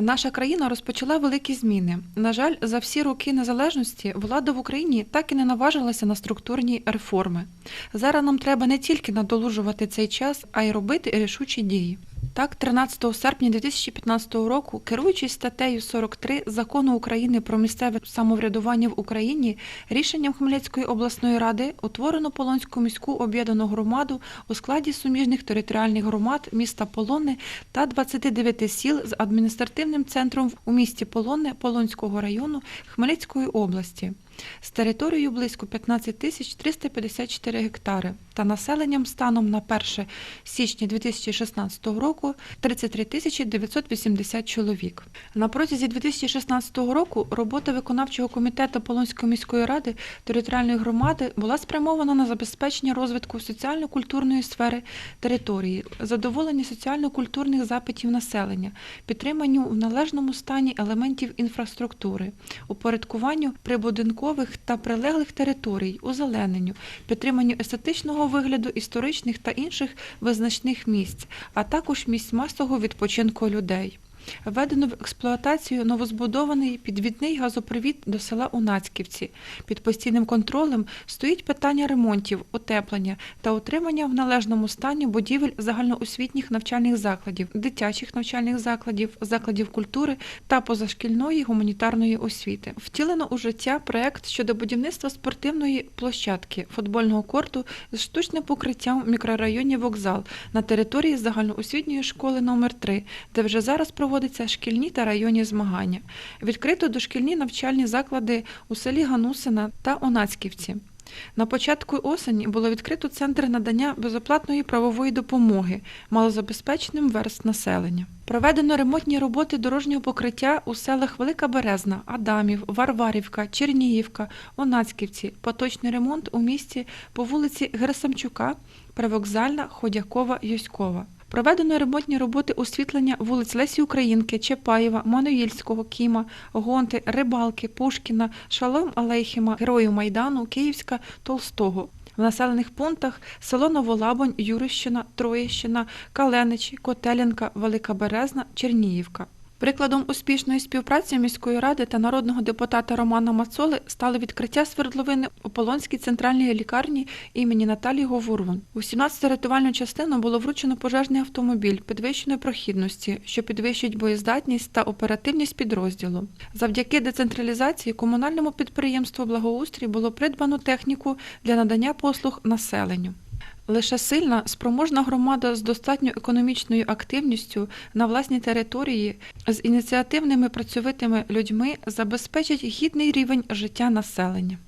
Наша країна розпочала великі зміни. На жаль, за всі роки незалежності влада в Україні так і не наважилася на структурні реформи. Зараз нам треба не тільки надолужувати цей час, а й робити рішучі дії. Так, 13 серпня 2015 року, керуючись статтею 43 закону України про місцеве самоврядування в Україні, рішенням Хмельницької обласної ради утворено Полонську міську об'єднану громаду у складі суміжних територіальних громад міста Полонне та 29 сіл з адміністративним центром у місті Полонне Полонського району Хмельницької області з територією близько 15 тисяч 354 гектари та населенням станом на 1 січня 2016 року 33 тисячі 980 чоловік. На протязі 2016 року робота виконавчого комітету Полонської міської ради територіальної громади була спрямована на забезпечення розвитку соціально-культурної сфери території, задоволення соціально-культурних запитів населення, підтриманню в належному стані елементів інфраструктури, упорядкуванню прибудинкових та прилеглих територій, озелененню, підтриманню естетичного вигляду історичних та інших визначних місць, а також місць масового відпочинку людей. Введено в експлуатацію новозбудований підвідний газопровід до села Унацьківці. Під постійним контролем стоїть питання ремонтів, утеплення та утримання в належному стані будівель загальноосвітніх навчальних закладів, дитячих навчальних закладів, закладів культури та позашкільної гуманітарної освіти. Втілено у життя проект щодо будівництва спортивної площадки футбольного корту з штучним покриттям в мікрорайоні Вокзал на території загальноосвітньої школи номер 3 де вже зараз проводяться шкільні та районні змагання. Відкрито дошкільні навчальні заклади у селі Ганусина та Онацьківці. На початку осені було відкрито центр надання безоплатної правової допомоги малозабезпеченим верст населення. Проведено ремонтні роботи дорожнього покриття у селах Велика Березна, Адамів, Варварівка, Черніївка, Онацьківці. Поточний ремонт у місті по вулиці Герасамчука, Привокзальна, Ходякова, Йоськова. Проведено ремонтні роботи освітлення вулиць Лесі Українки, Чапаєва, Мануїльського, Кіма, Гонти, Рибалки, Пушкіна, Шалом Алейхіма, Героїв Майдану, Київська, Толстого. В населених пунктах село Новолабонь, Юрищина, Троєщина, Каленичі, Котелінка, Велика Березна, Черніївка. Прикладом успішної співпраці міської ради та народного депутата Романа Мацоли стало відкриття свердловини у Полонській центральній лікарні імені Наталії Говорун. У 17 рятувальну частину було вручено пожежний автомобіль підвищеної прохідності, що підвищить боєздатність та оперативність підрозділу. Завдяки децентралізації комунальному підприємству благоустрій було придбано техніку для надання послуг населенню. Лише сильна, спроможна громада з достатньо економічною активністю на власній території з ініціативними працьовитими людьми забезпечить гідний рівень життя населення.